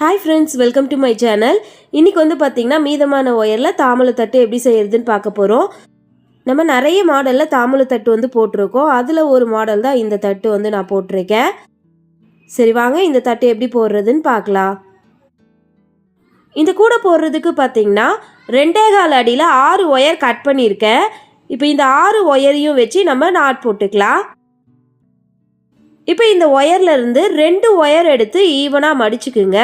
Hi friends welcome to my channel இன்றைக்கி வந்து பார்த்திங்கன்னா மீதமான ஒயரில் தாமலத்தட்டு எப்படி செய்கிறதுன்னு பார்க்க போகிறோம் நம்ம நிறைய மாடலில் தாமலத்தட்டு வந்து போட்டிருக்கோம். அதில் ஒரு மாடல் தான் இந்த தட்டு வந்து நான் போட்டிருக்கேன். சரி வாங்க இந்த தட்டு எப்படி போடுறதுன்னு பார்க்கலாம். இந்த கூடை போடுறதுக்கு பார்த்தீங்கன்னா ரெண்டே கால் அடியில் ஆறு ஒயர் கட் பண்ணியிருக்கேன். இப்போ இந்த ஆறு ஒயரையும் வச்சு நம்ம நாட் போட்டுக்கலாம். இப்போ இந்த ஒயர்ல இருந்து ரெண்டு ஒயர் எடுத்து ஈவனா மடிச்சுக்குங்க.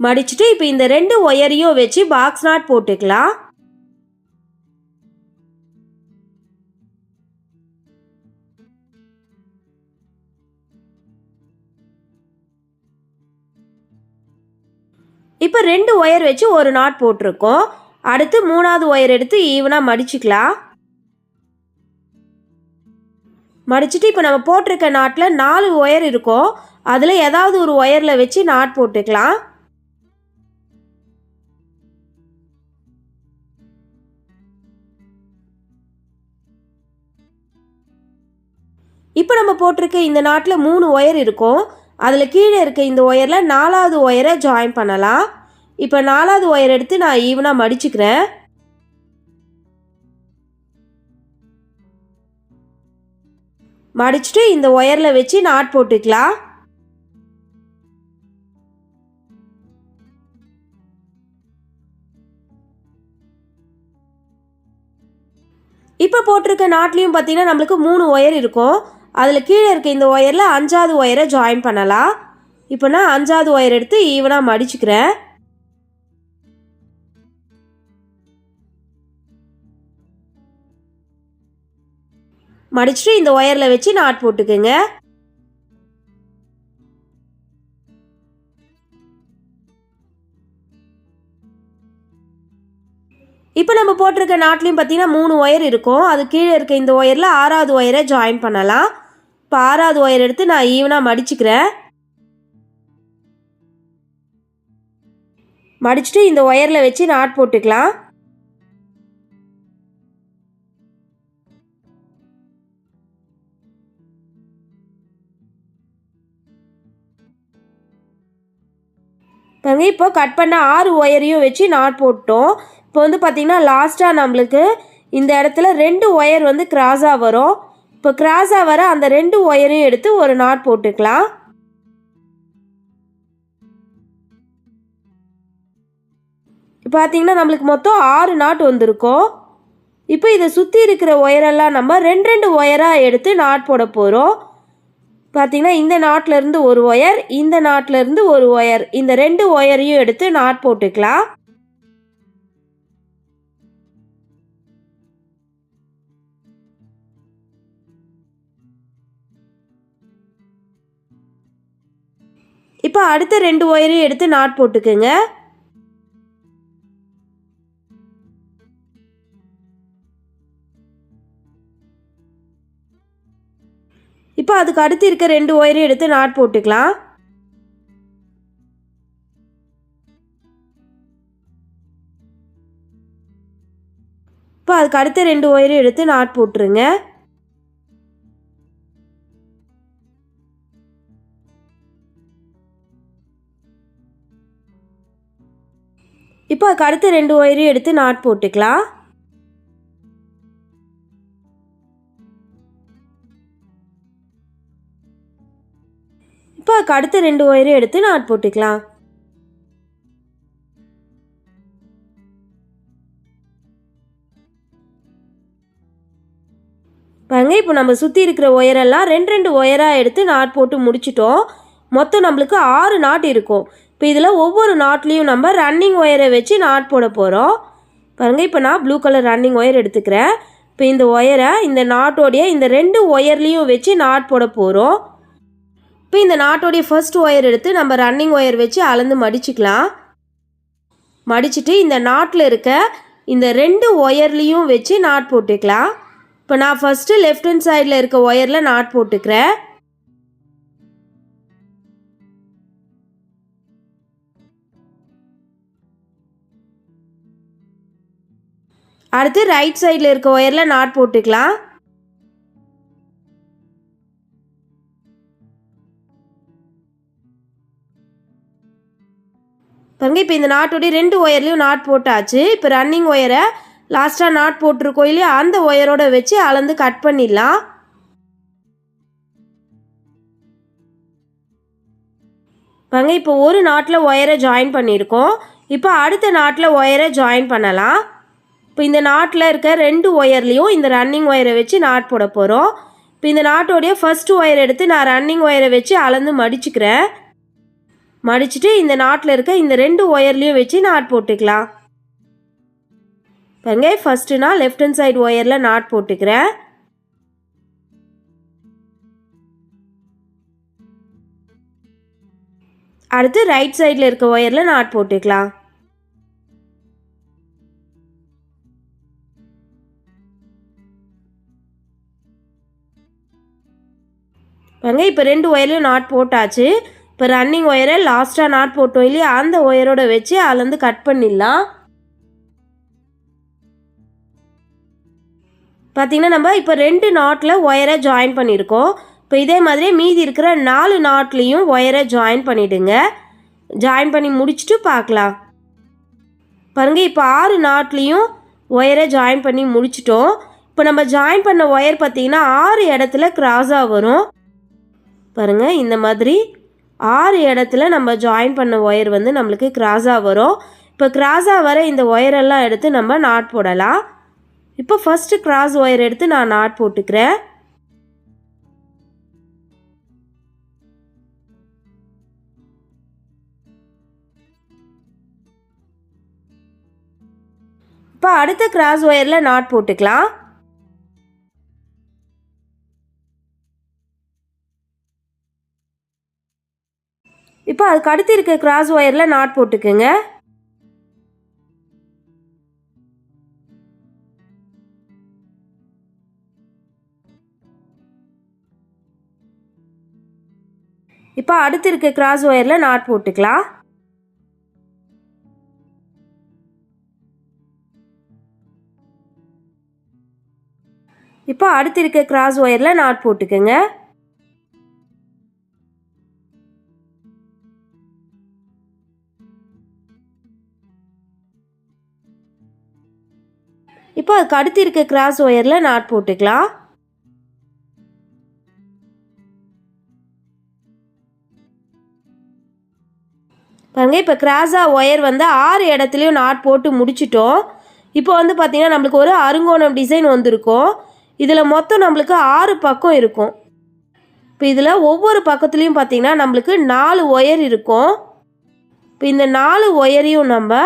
மடிச்சுட்டு இப்போ இந்த ரெண்டு ஒயரையும் வச்சு பாக்ஸ் நாட் போட்டுக்கலாம். இப்போ ரெண்டு ஒயர் வச்சு ஒரு நாட் போட்டிருக்கோம். அடுத்து மூணாவது ஒயர் எடுத்து ஈவனாக மடிச்சுக்கலாம். மடிச்சுட்டு இப்போ நம்ம போட்டிருக்க நாட்டில் நாலு ஒயர் இருக்கும். அதில் ஏதாவது ஒரு ஒயரில் வச்சு நாட் போட்டுக்கலாம். இப்போ நம்ம போட்டிருக்க இந்த நாட்டில் மூணு ஒயர் இருக்கும். அதில் கீழே இருக்க இந்த ஒயரில் நாலாவது ஒயரை ஜாயின் பண்ணலாம். இப்போ நாலாவது ஒயர் எடுத்து நான் ஈவனாக மடிச்சுக்கிறேன். மடிச்சுட்டு இந்த ஒயரில் வச்சு நாட் போட்டுக்கலாம். இப்போ போட்டிருக்க நாட்லேயும் பார்த்தீங்கன்னா நம்மளுக்கு மூணு ஒயர் இருக்கும். அதில் கீழே இருக்க இந்த ஒயரில் அஞ்சாவது ஒயரை ஜாயின் பண்ணலாம். இப்போ நான் அஞ்சாவது ஒயர் எடுத்து ஈவனாக மடிச்சுக்கிறேன். மடிச்சுட்டு இந்த ஒயரில் வச்சு நாட் போட்டுக்குங்க. இப்போ நம்ம போட்டிருக்க நாட்லேயும் பார்த்தீங்கன்னா மூணு ஒயர் இருக்கும். அது கீழே இருக்க இந்த ஒயரில் ஆறாவது ஒயரை ஜாயின் பண்ணலாம். இப்போ ஆறாவது ஒயர் எடுத்து நான் ஈவனாக மடிச்சுக்கிறேன். மடிச்சுட்டு இந்த ஒயரில் வச்சு நாட் போட்டுக்கலாம். பாருங்க இப்போ கட் பண்ண ஆறு ஒயரையும் வச்சு நாட் போட்டோம். இப்போ வந்து பார்த்திங்கன்னா லாஸ்ட்டாக நம்மளுக்கு இந்த இடத்துல ரெண்டு ஒயர் வந்து கிராஸாக வரும். இப்போ கிராஸாக வர அந்த ரெண்டு ஒயரையும் எடுத்து ஒரு நாட் போட்டுக்கலாம். இப்போ பார்த்தீங்கன்னா நம்மளுக்கு மொத்தம் ஆறு நாட் வந்திருக்கும். இப்போ இதை சுற்றி இருக்கிற ஒயரெல்லாம் நம்ம ரெண்டு ரெண்டு ஒயராக எடுத்து நாட் போட போகிறோம் பார்த்தீங்கன்னா இந்த நாட்டிலேருந்து ஒரு ஒயர் இந்த நாட்டிலேருந்து ஒரு ஒயர் இந்த ரெண்டு ஒயரையும் எடுத்து நாட் போட்டுக்கலாம். இப்போ அடுத்த ரெண்டு ஒயரையும் எடுத்து நாட் போட்டுக்குங்க. இப்போ அதுக்கு அடுத்து இருக்க ரெண்டு ஒயரையும் எடுத்து நாட் போட்டுக்கலாம். இப்போ அதுக்கு அடுத்த ரெண்டு ஒயரையும் எடுத்து நாட் போட்டுருங்க. இப்போ அதுக்கு அடுத்த ரெண்டு ஒயரையும் எடுத்து நாட் போட்டுக்கலாம். இப்போ அதுக்கு அடுத்த ரெண்டு ஒயரையும் எடுத்து நாட் போட்டுக்கலாம். பாருங்க இப்போ நம்ம சுற்றி இருக்கிற ஒயரெல்லாம் ரெண்டு ரெண்டு ஒயராக எடுத்து நாட் போட்டு முடிச்சிட்டோம். மொத்தம் நம்மளுக்கு ஆறு நாட் இருக்கும். இப்போ இதில் ஒவ்வொரு நாட்லேயும் நம்ம ரன்னிங் ஒயரை வச்சு நாட் போட போகிறோம். பாருங்கள் இப்போ நான் ப்ளூ கலர் ரன்னிங் ஒயர் எடுத்துக்கிறேன். இப்போ இந்த ஒயரை இந்த நாட்டோடைய இந்த ரெண்டு ஒயர்லேயும் வச்சு நாட் போட போகிறோம். இப்போ இந்த நாட்டோடைய ஃபர்ஸ்ட் ஒயர் எடுத்து நம்ம ரன்னிங் ஒயர் வச்சு அளந்து மடிச்சுக்கலாம். மடிச்சுட்டு இந்த நாட்டில் இருக்க இந்த ரெண்டு ஒயர்லேயும் வச்சு நாட் போட்டுக்கலாம். இப்போ நான் ஃபஸ்ட்டு லெஃப்ட் ஹேண்ட் சைடில் இருக்க ஒயரில் நாட் போட்டுக்கிறேன். அடுத்து ரைட் சைடில் இருக்க ஒயரில் நாட் போட்டுக்கலாம். பாருங்க இப்போ இந்த நாட்டோடைய ரெண்டு ஒயர்லேயும் நாட் போட்டாச்சு. இப்போ ரன்னிங் ஒயரை லாஸ்ட்டாக நாட் போட்டிருக்கோம் இல்லையா? அந்த ஒயரோட வச்சு அளந்து கட் பண்ணிடலாம். பாருங்க இப்போ ஒரு நாட்டில் ஒயரை ஜாயின் பண்ணியிருக்கோம். இப்போ அடுத்த நாட்டில் ஒயரை ஜாயின் பண்ணலாம். இப்போ இந்த நாட்டில் இருக்க ரெண்டு ஒயர்லேயும் இந்த ரன்னிங் ஒயரை வச்சு நாட் போட போகிறோம் இப்போ இந்த நாட்டோடைய ஃபஸ்ட்டு ஒயர் எடுத்து நான் ரன்னிங் ஒயரை வச்சு அளந்து மடிச்சுக்கிறேன். மடிச்சுட்டு இந்த நாட்டில் இருக்க இந்த ரெண்டு ஒயர்லேயும் வச்சு நாட் போட்டுக்கலாம். பாருங்க ஃபஸ்ட்டு நான் லெஃப்ட் ஹண்ட் சைடு ஒயரில் நாட் போட்டுக்கிறேன். அடுத்து ரைட் சைடில் இருக்க ஒயரில் நாட் போட்டுக்கலாம். பாருங்க இப்போ ரெண்டு ஒயர்லையும் நாட் போட்டாச்சு. இப்போ ரன்னிங் ஒயரை லாஸ்ட்டாக நாட் போட்டோம் இல்லையா? அந்த ஒயரோட வச்சு அதுலேருந்து கட் பண்ணிடலாம். பார்த்திங்கன்னா நம்ம இப்போ ரெண்டு நாட்டில் ஒயரை ஜாயின் பண்ணியிருக்கோம். இப்போ இதே மாதிரி மீதி இருக்கிற நாலு நாட்லேயும் ஒயரை ஜாயின் பண்ணிவிடுங்க ஜாயின் பண்ணி முடிச்சுட்டு பார்க்கலாம். பாருங்கள் இப்போ ஆறு நாட்லேயும் ஒயரை ஜாயின் பண்ணி முடிச்சிட்டோம். இப்போ நம்ம ஜாயின் பண்ண ஒயர் பார்த்திங்கன்னா ஆறு இடத்துல கிராஸாக வரும். பாருங்கள் இந்த மாதிரி ஆறு இடத்துல நம்ம ஜாயின் பண்ண ஒயர் வந்து நம்மளுக்கு கிராஸாக வரும். இப்போ கிராஸாக வர இந்த ஒயரெல்லாம் எடுத்து நம்ம நாட் போடலாம். இப்போ ஃபஸ்ட்டு கிராஸ் ஒயர் எடுத்து நான் நாட் போட்டுக்கிறேன். இப்போ அடுத்த கிராஸ் ஒயரில் நாட் போட்டுக்கலாம். இப்போ அதுக்கு அடுத்து இருக்க கிராஸ் ஒயரில் நாட் போட்டுக்குங்க. இப்போ அடுத்து இருக்க கிராஸ் ஒயரில் நாட் போட்டுக்கலாம். இப்போ அடுத்து இருக்க கிராஸ் ஒயரில் நாட் போட்டுக்கோங்க. இப்போ அடுத்து இருக்க கிராஸ் ஒயரில் நாட் போட்டுக்கலாம். பாருங்க இப்போ கிராஸாக ஒயர் வந்து ஆறு இடத்துலையும் நாட் போட்டு முடிச்சிட்டோம். இப்போ வந்து பார்த்திங்கன்னா நம்மளுக்கு ஒரு அருங்கோணம் டிசைன் வந்திருக்கும். இதில் மொத்தம் நம்மளுக்கு ஆறு பக்கம் இருக்கும். இப்போ இதில் ஒவ்வொரு பக்கத்துலேயும் பார்த்திங்கன்னா நம்மளுக்கு நாலு ஒயர் இருக்கும். இப்போ இந்த நாலு ஒயரையும் நம்ம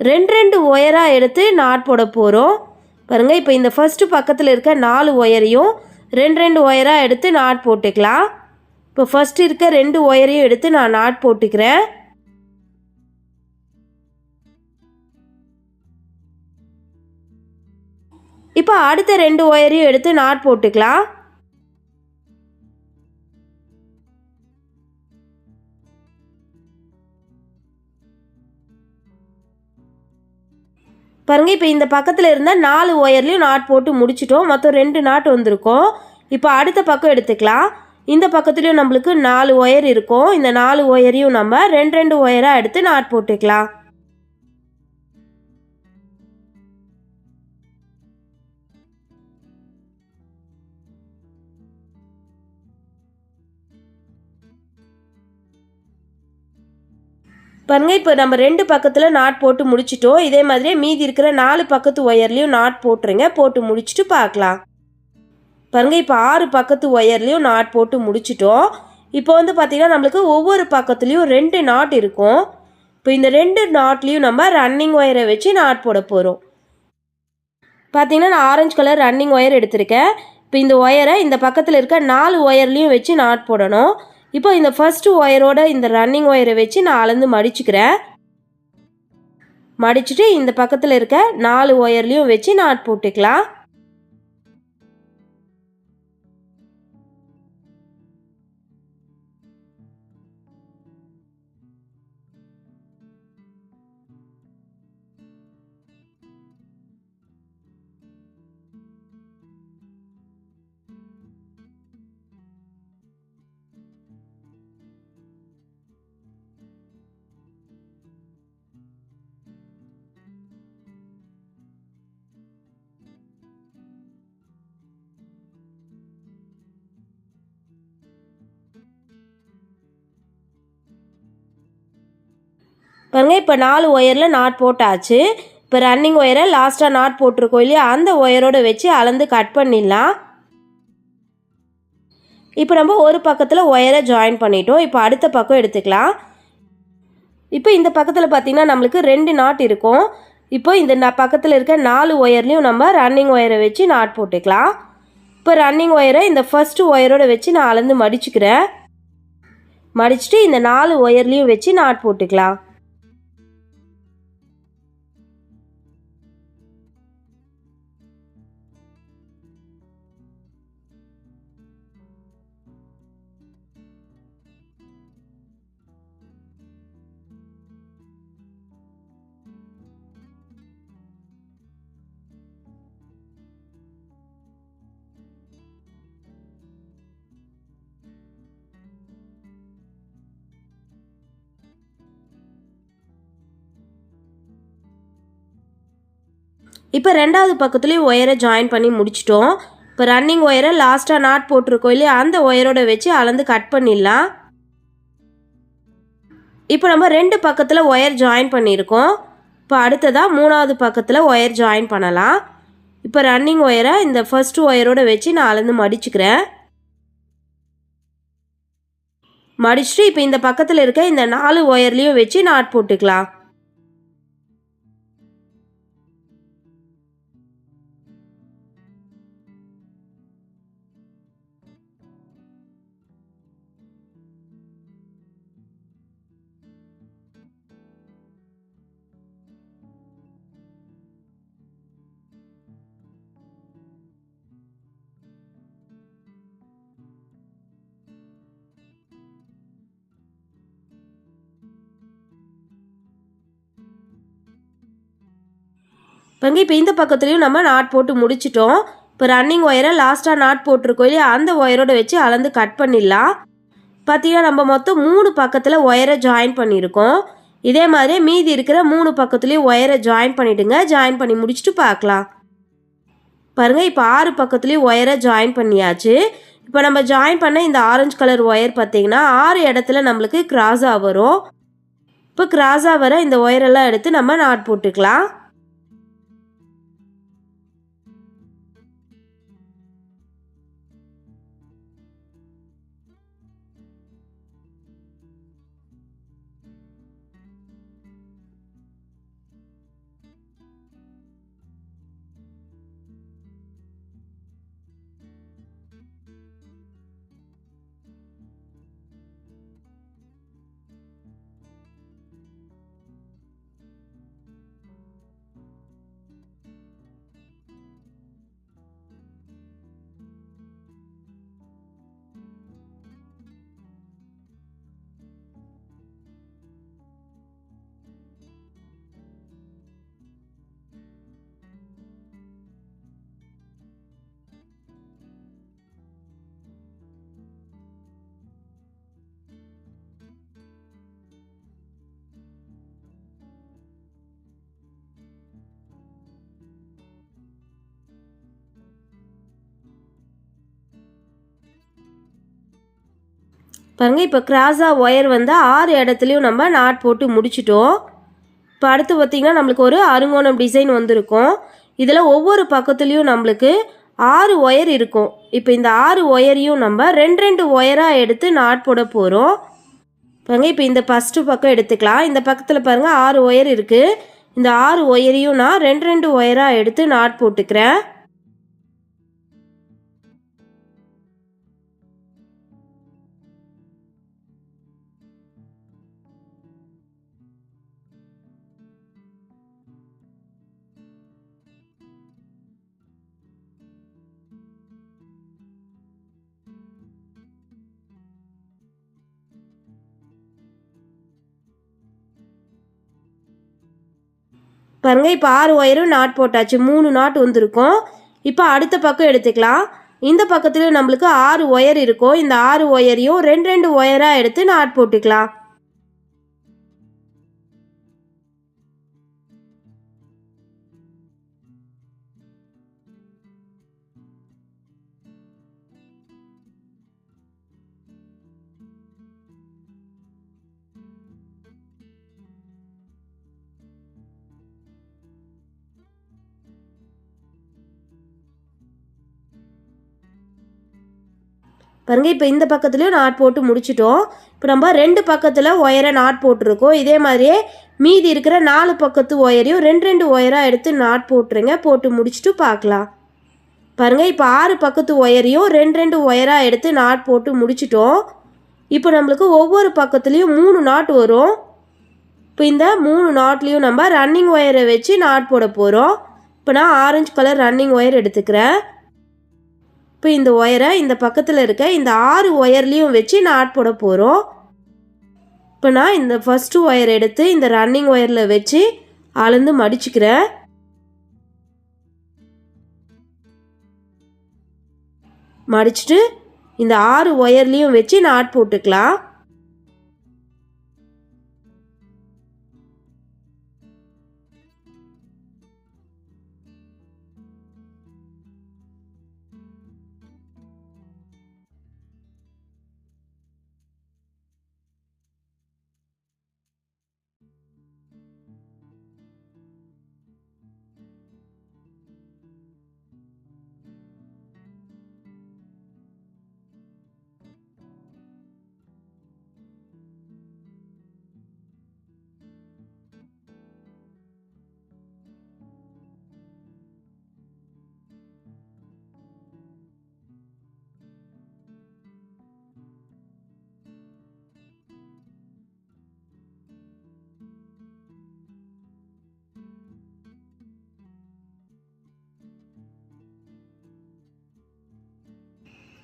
ரெண்டு ரெண்டு ஒயராக எடுத்து நாட் போட போகிறோம் பாருங்கள் இப்போ இந்த ஃபஸ்ட்டு பக்கத்தில் இருக்க நாலு ஒயரையும் ரெண்டு ரெண்டு ஒயராக எடுத்து நாட் போட்டுக்கலாம். இப்போ ஃபஸ்ட்டு இருக்க ரெண்டு ஒயரையும் எடுத்து நான் நாட் போட்டுக்கிறேன். இப்போ அடுத்த ரெண்டு ஒயரையும் எடுத்து நாட் போட்டுக்கலாம். பாருங்கள் இப்போ இந்த பக்கத்தில் இருந்த நாலு ஒயர்லேயும் நாட் போட்டு முடிச்சிட்டோம். மொத்தம் ரெண்டு நாட் வந்திருக்கோம். இப்போ அடுத்த பக்கம் எடுத்துக்கலாம். இந்த பக்கத்துலேயும் நம்மளுக்கு நாலு ஒயர் இருக்கும். இந்த நாலு ஒயரையும் நம்ம ரெண்டு ரெண்டு ஒயராக எடுத்து நாட் போட்டுக்கலாம். பாருங்கள் இப்போ நம்ம ரெண்டு பக்கத்தில் நாட் போட்டு முடிச்சிட்டோம். இதே மாதிரியே மீதி இருக்கிற நாலு பக்கத்து ஒயர்லேயும் நாட் போட்டுருங்க. போட்டு முடிச்சுட்டு பார்க்கலாம். பாருங்கள் இப்போ ஆறு பக்கத்து ஒயர்லேயும் நாட் போட்டு முடிச்சிட்டோம். இப்போ வந்து பார்த்திங்கன்னா நம்மளுக்கு ஒவ்வொரு பக்கத்துலேயும் ரெண்டு நாட் இருக்கும். இப்போ இந்த ரெண்டு நாட்லேயும் நம்ம ரன்னிங் ஒயரை வச்சு நாட் போட போகிறோம் பார்த்தீங்கன்னா நான் ஆரஞ்சு கலர் ரன்னிங் ஒயர் எடுத்திருக்கேன். இப்போ இந்த ஒயரை இந்த பக்கத்தில் இருக்க நாலு ஒயர்லேயும் வச்சு நாட் போடணும். இப்போ இந்த ஃபர்ஸ்ட் ஒயரோட இந்த ரன்னிங் ஒயரை வச்சு நான் அளந்து மடிச்சுக்கிறேன். மடிச்சுட்டு இந்த பக்கத்தில் இருக்க நாலு ஒயர்லேயும் வச்சு நாட் போட்டுக்கலாம். பாருங்கள் இப்போ நாலு ஒயரில் நாட் போட்டாச்சு. இப்போ ரன்னிங் ஒயரை லாஸ்ட்டாக நாட் போட்டிருக்கோம் இல்லையா? அந்த ஒயரோட வச்சு அளந்து கட் பண்ணிடலாம். இப்போ நம்ம ஒரு பக்கத்தில் ஒயரை ஜாயின் பண்ணிட்டோம். இப்போ அடுத்த பக்கம் எடுத்துக்கலாம். இப்போ இந்த பக்கத்தில் பார்த்திங்கன்னா நம்மளுக்கு ரெண்டு நாட் இருக்கும். இப்போ இந்த ந- பக்கத்தில் இருக்க நாலு ஒயர்லேயும் நம்ம ரன்னிங் ஒயரை வச்சு நாட் போட்டுக்கலாம். இப்போ ரன்னிங் ஒயரை இந்த ஃபஸ்ட்டு ஒயரோடு வச்சு நான் அளந்து மடிச்சுக்கிறேன். மடிச்சுட்டு இந்த நாலு ஒயர்லேயும் வச்சு நாட் போட்டுக்கலாம். இப்போ ரெண்டாவது பக்கத்துலேயும் ஒயரை ஜாயின் பண்ணி முடிச்சிட்டோம். இப்போ ரன்னிங் ஒயரை லாஸ்ட்டாக நாட் போட்டிருக்கோம் இல்லையா? அந்த ஒயரோட வச்சு அளந்து கட் பண்ணிடலாம். இப்போ நம்ம ரெண்டு பக்கத்தில் ஒயர் ஜாயின் பண்ணியிருக்கோம். இப்போ அடுத்ததாக மூணாவது பக்கத்தில் ஒயர் ஜாயின் பண்ணலாம். இப்போ ரன்னிங் ஒயரை இந்த ஃபர்ஸ்ட் ஒயரோட வச்சு நான் அளந்து மடிச்சுக்கிறேன். மடிச்சுட்டு இப்போ இந்த பக்கத்தில் இருக்க இந்த நாலு ஒயர்லேயும் வச்சு நாட் போட்டுக்கலாம். பங்கு இப்போ இந்த பக்கத்துலேயும் நம்ம நாட் போட்டு முடிச்சிட்டோம். இப்போ ரன்னிங் ஒயரை லாஸ்ட்டாக நாட் போட்டிருக்கோம் இல்லையா? அந்த ஒயரோட வச்சு அளந்து கட் பண்ணிடலாம். பார்த்தீங்கன்னா நம்ம மொத்தம் மூணு பக்கத்தில் ஒயரை ஜாயின் பண்ணியிருக்கோம். இதே மாதிரி மீதி இருக்கிற மூணு பக்கத்துலேயும் ஒயரை ஜாயின் பண்ணிவிடுங்க ஜாயின் பண்ணி முடிச்சுட்டு பார்க்கலாம். பாருங்கள் இப்போ ஆறு பக்கத்துலேயும் ஒயரை ஜாயின் பண்ணியாச்சு. இப்போ நம்ம ஜாயின் பண்ண இந்த ஆரஞ்சு கலர் ஒயர் பார்த்தீங்கன்னா ஆறு இடத்துல நம்மளுக்கு கிராஸாக வரும். இப்போ கிராஸாக வர இந்த ஒயரெல்லாம் எடுத்து நம்ம நாட் போட்டுக்கலாம். பாருங்க இப்போ கிராஸாக ஒயர் வந்து ஆறு இடத்துலையும் நம்ம நாட் போட்டு முடிச்சிட்டோம். இப்போ அடுத்து பார்த்திங்கன்னா நம்மளுக்கு ஒரு அருங்கோணம் டிசைன் வந்திருக்கும். இதில் ஒவ்வொரு பக்கத்துலேயும் நம்மளுக்கு ஆறு ஒயர் இருக்கும். இப்போ இந்த ஆறு ஒயரையும் நம்ம ரெண்டு ரெண்டு ஒயராக எடுத்து நாட் போட போகிறோம் பாருங்க இப்போ இந்த ஃபஸ்ட்டு பக்கம் எடுத்துக்கலாம். இந்த பக்கத்தில் பாருங்கள் ஆறு ஒயர் இருக்குது இந்த ஆறு ஒயரையும் நான் ரெண்டு ரெண்டு ஒயராக எடுத்து நாட் போட்டுக்கிறேன். பாருங்க இப்போ ஆறு ஒயரும் நாட் போட்டாச்சு. மூணு நாட் வந்திருக்கும். இப்போ அடுத்த பக்கம் எடுத்துக்கலாம். இந்த பக்கத்தில் நம்மளுக்கு ஆறு ஒயர் இருக்கும். இந்த ஆறு ஒயரையும் ரெண்டு ரெண்டு ஒயராக எடுத்து நாட் போட்டுக்கலாம். பாருங்க இப்போ இந்த பக்கத்துலேயும் நாட் போட்டு முடிச்சிட்டோம். இப்போ நம்ம ரெண்டு பக்கத்தில் ஒயரை நாட் போட்டிருக்கோம். இதே மாதிரியே மீதி இருக்கிற நாலு பக்கத்து ஒயரையும் ரெண்டு ரெண்டு ஒயராக எடுத்து நாட் போட்டுருங்க. போட்டு முடிச்சுட்டு பார்க்கலாம். பாருங்கள் இப்போ ஆறு பக்கத்து ஒயரையும் ரெண்டு ரெண்டு ஒயராக எடுத்து நாட் போட்டு முடிச்சிட்டோம். இப்போ நம்மளுக்கு ஒவ்வொரு பக்கத்துலேயும் மூணு நாட் வரும். இப்போ இந்த மூணு நாட்லேயும் நம்ம ரன்னிங் ஒயரை வச்சு நாட் போட போகிறோம் இப்போ நான் ஆரஞ்சு கலர் ரன்னிங் ஒயர் எடுத்துக்கிறேன். இப்போ இந்த ஒயரை இந்த பக்கத்தில் இருக்க இந்த ஆறு ஒயர்லேயும் வச்சு நாட் போட போகிறோம் இப்போ நான் இந்த ஃபஸ்ட்டு ஒயர் எடுத்து இந்த ரன்னிங் ஒயரில் வச்சு அளந்து மடிச்சுக்கிறேன். மடிச்சுட்டு இந்த ஆறு ஒயர்லேயும் வச்சு நாட் போட்டுக்கலாம்.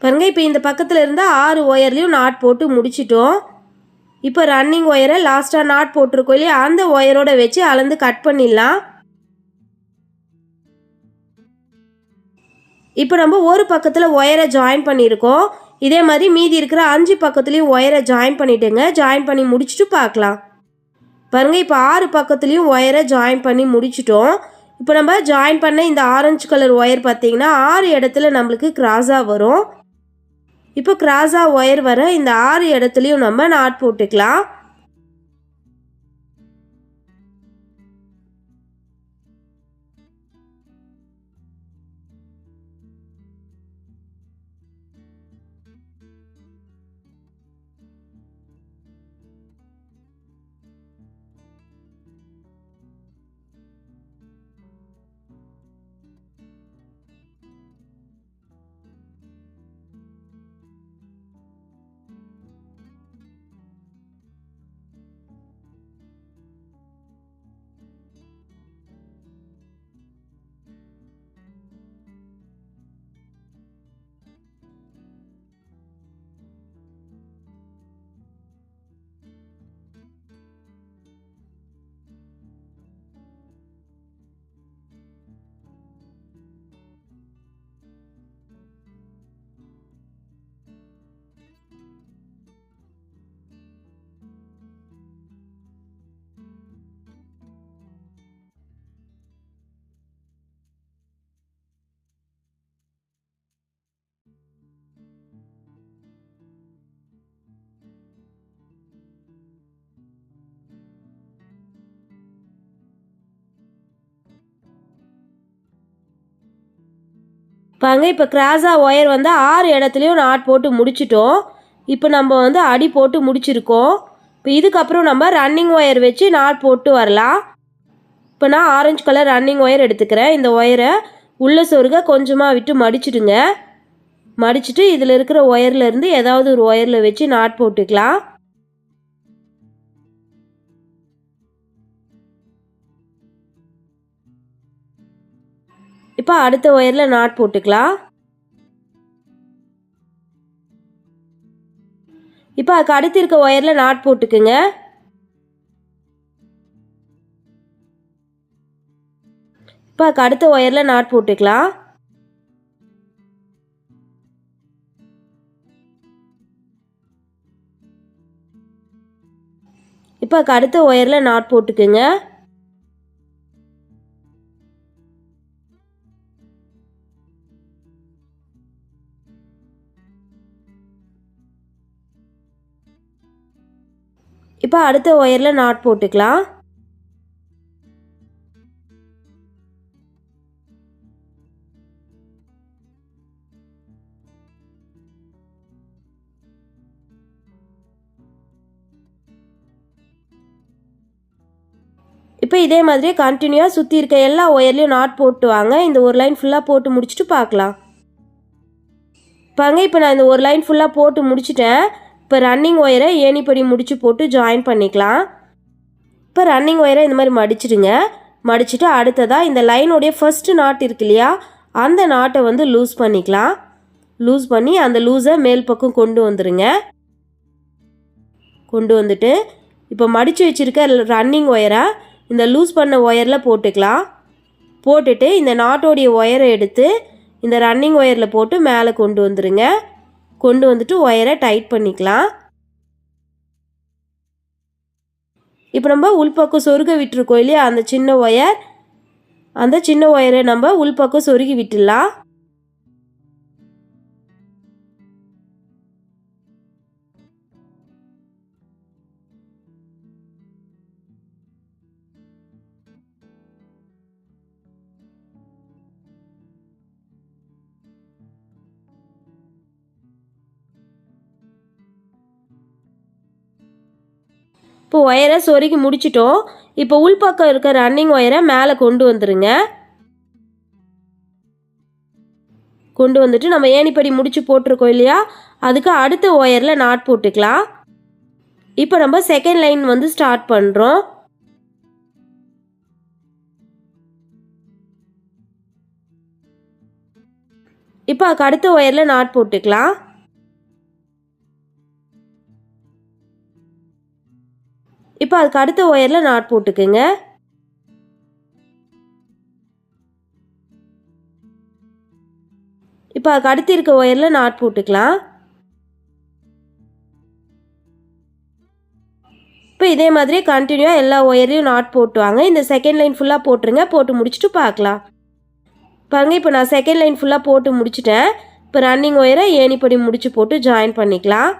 பாருங்க இப்போ இந்த பக்கத்தில் இருந்தால் ஆறு ஒயர்லேயும் நாட் போட்டு முடிச்சிட்டோம். இப்போ ரன்னிங் ஒயரை லாஸ்ட்டாக நாட் போட்டிருக்கோம் இல்லையா? அந்த ஒயரோட வச்சு அளந்து கட் பண்ணிடலாம். இப்போ நம்ம ஒரு பக்கத்தில் ஒயரை ஜாயின் பண்ணியிருக்கோம். இதே மாதிரி மீதி இருக்கிற அஞ்சு பக்கத்துலேயும் ஒயரை ஜாயின் பண்ணிட்டுங்க. ஜாயின் பண்ணி முடிச்சுட்டு பார்க்கலாம். பாருங்கள் இப்போ ஆறு பக்கத்துலேயும் ஒயரை ஜாயின் பண்ணி முடிச்சிட்டோம். இப்போ நம்ம ஜாயின் பண்ண இந்த ஆரஞ்சு கலர் ஒயர் பார்த்தீங்கன்னா ஆறு இடத்துல நம்மளுக்கு கிராஸாக வரும். இப்போ கிராஸாக ஒயர் வர இந்த ஆறு இடத்துலையும் நம்ம நாட் போட்டுக்கலாம். பாருங்க இப்போ கிராஸாக ஒயர் வந்து ஆறு இடத்துலையும் நாட் போட்டு முடிச்சிட்டோம். இப்போ நம்ம வந்து அடி போட்டு முடிச்சிருக்கோம். இப்போ இதுக்கப்புறம் நம்ம ரன்னிங் ஒயர் வச்சு நாட் போட்டு வரலாம். இப்போ நான் ஆரஞ்சு கலர் ரன்னிங் ஒயர் எடுத்துக்கிறேன். இந்த ஒயரை உள்ள சொருக கொஞ்சமாக விட்டு மடிச்சிடுங்க. மடிச்சிட்டு இதில் இருக்கிற ஒயர்லேருந்து ஏதாவது ஒரு ஒயரில் வச்சு நாட் போட்டுக்கலாம். இப்போ அடுத்த ஒயரில் நாட் போட்டுக்கலாம். இப்போ அதுக்கு அடுத்து இருக்க ஒயரில் நாட் போட்டுக்குங்க. இப்போ அதுக்கு அடுத்த ஒயரில் நாட் போட்டுக்கலாம். இப்போ அதுக்கு அடுத்த ஒயரில் நாட் போட்டுக்குங்க. இப்போ அடுத்த ஒயரில் நாட் போட்டுக்கலாம். இப்போ இதே மாதிரி கண்டினியூவாக சுற்றி இருக்க எல்லா ஒயர்லேயும் நாட் போட்டு வாங்க. இந்த ஒரு லைன் ஃபுல்லாக போட்டு முடிச்சுட்டு பார்க்கலாம். பாங்க இப்போ நான் இந்த ஒரு லைன் ஃபுல்லாக போட்டு முடிச்சிட்டேன். இப்போ ரன்னிங் ஒயரை ஏணிப்படி முடிச்சு போட்டு ஜாயின் பண்ணிக்கலாம். இப்போ ரன்னிங் ஒயரை இந்த மாதிரி மடிச்சிடுங்க. மடிச்சுட்டு அடுத்ததாக இந்த லைனுடைய ஃபஸ்ட்டு நாட் இருக்கு இல்லையா அந்த நாட்டை வந்து லூஸ் பண்ணிக்கலாம். லூஸ் பண்ணி அந்த லூஸை மேல் பக்கம் கொண்டு வந்துடுங்க கொண்டு வந்துட்டு இப்போ மடித்து வச்சுருக்க ரன்னிங் ஒயரை இந்த லூஸ் பண்ண ஒயரில் போட்டுக்கலாம். போட்டுட்டு இந்த நாட்டோடைய ஒயரை எடுத்து இந்த ரன்னிங் ஒயரில் போட்டு மேலே கொண்டு வந்துடுங்க கொண்டு வந்துட்டு ஒயரை டைட் பண்ணிக்கலாம். இப்போ நம்ம உள்பக்கம் சொருக விட்டுருக்கோம் இல்லையா? அந்த சின்ன ஒயர். அந்த சின்ன ஒயரை நம்ம உள்பக்கம் சொருகி விட்டுடலாம். இப்போ ஒயரை சொருகி முடிச்சிட்டோம். இப்போ உள்பக்கம் இருக்க ரன்னிங் ஒயரை மேலே கொண்டு வந்துடுங்க கொண்டு வந்துட்டு நம்ம ஏணிப்படி முடிச்சு போட்டிருக்கோம் இல்லையா? அதுக்கு அடுத்த ஒயரில் நாட் போட்டுக்கலாம். இப்போ நம்ம செகண்ட் லைன் வந்து ஸ்டார்ட் பண்ணுறோம் இப்போ அதுக்கு அடுத்த ஒயரில் நாட் போட்டுக்கலாம். இப்போ அதுக்கு அடுத்த ஒயரில் நாட் போட்டுக்குங்க. இப்போ அதுக்கு அடுத்து இருக்க ஒயரில் நாட் போட்டுக்கலாம். இப்போ இதே மாதிரி கண்டினியூவாக எல்லா ஒயரையும் நாட் போட்டு வாங்க இந்த செகண்ட் லைன் ஃபுல்லாக போட்டுருங்க. போட்டு முடிச்சுட்டு பார்க்கலாம். பாருங்க இப்போ நான் செகண்ட் லைன் ஃபுல்லாக போட்டு முடிச்சிட்டேன். இப்போ ரன்னிங் ஒயரை ஏணிப்படி முடிச்சு போட்டு ஜாயின் பண்ணிக்கலாம்.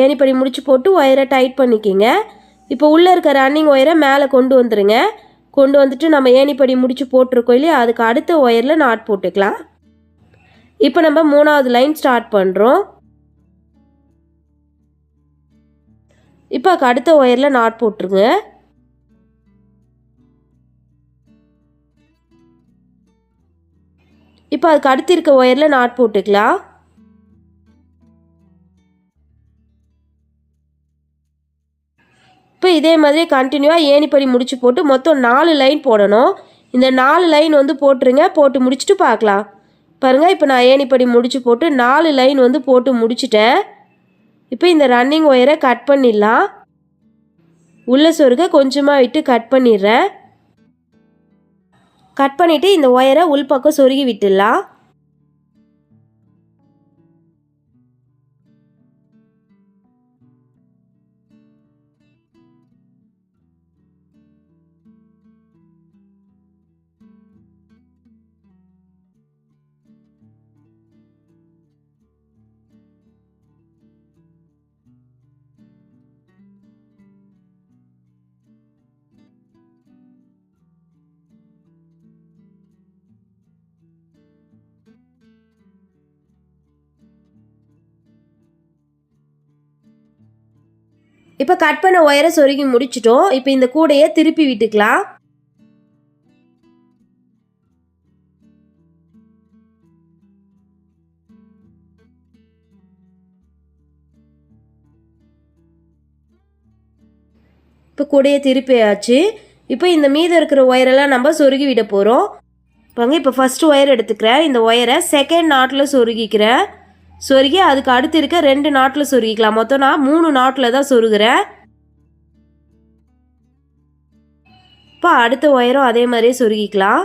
ஏணிப்படி முடிச்சு போட்டு ஒயரை டைட் பண்ணிக்கிங்க. இப்போ உள்ளே இருக்க ரன்னிங் ஒயரை மேலே கொண்டு வந்துடுங்க கொண்டு வந்துட்டு நம்ம ஏணிப்படி முடிச்சு போட்டிருக்கோம் இல்லையா? அதுக்கு அடுத்த ஒயரில் நாட் போட்டுக்கலாம். இப்போ நம்ம மூணாவது லைன் ஸ்டார்ட் பண்ணுறோம் இப்போ அதுக்கு அடுத்த ஒயரில் நாட் போட்டுருங்க. இப்போ அதுக்கு அடுத்து இருக்க ஒயரில் நாட் போட்டுக்கலாம். இப்போ இதே மாதிரி கண்டினியூவாக ஏணிப்படி முடிச்சு போட்டு மொத்தம் நாலு லைன் போடணும். இந்த நாலு லைன் வந்து போட்டுருங்க போட்டு முடிச்சுட்டு பார்க்கலாம். பாருங்கள் இப்போ நான் ஏணிப்படி முடிச்சு போட்டு நாலு லைன் வந்து போட்டு முடிச்சிட்டேன். இப்போ இந்த ரன்னிங் ஒயரை கட் பண்ணிடலாம். உள்ள சொருக கொஞ்சமாக விட்டு கட் பண்ணிடுறேன். கட் பண்ணிவிட்டு இந்த ஒயரை உள்பக்கம் சொருகி விட்டுடலாம். இப்போ கட் பண்ண ஒயரை சொருகி முடிச்சிட்டோம். இப்போ இந்த கூடையை திருப்பி விட்டுக்கலாம். இப்போ கூடையை திருப்பியாச்சு. இப்போ இந்த மீதம் இருக்கிற ஒயரெல்லாம் நம்ம சொருகி விட போகிறோம் பாருங்க இப்போ ஃபஸ்ட்டு ஒயர் எடுத்துக்கிறேன். இந்த ஒயரை செகண்ட் நாட்டில் சொருகிக்கிறேன். சொருகி அதுக்கு அடுத்து இருக்க ரெண்டு நாட்டில் சொருகிக்கலாம். மொத்தம் நான் மூணு நாட்டில் தான் சொருகிறேன். இப்போ அடுத்த ஒயரும் அதே மாதிரியே சொருகிக்கலாம்.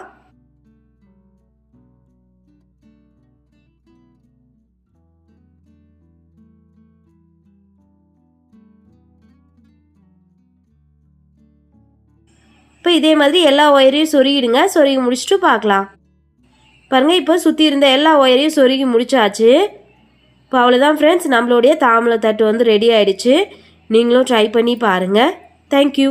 இப்போ இதே மாதிரி எல்லா ஒயரையும் சொருகிடுங்க. சொருகி முடிச்சுட்டு பார்க்கலாம். பாருங்கள் இப்போ சுற்றி இருந்த எல்லா ஒயரையும் சொருகி முடிச்சாச்சு. இப்போ அவ்வளோதான் ஃப்ரெண்ட்ஸ் நம்மளுடைய தாமலை தட்டு வந்து ரெடி ஆகிடுச்சு நீங்களும் ட்ரை பண்ணி பாருங்கள் தேங்க்யூ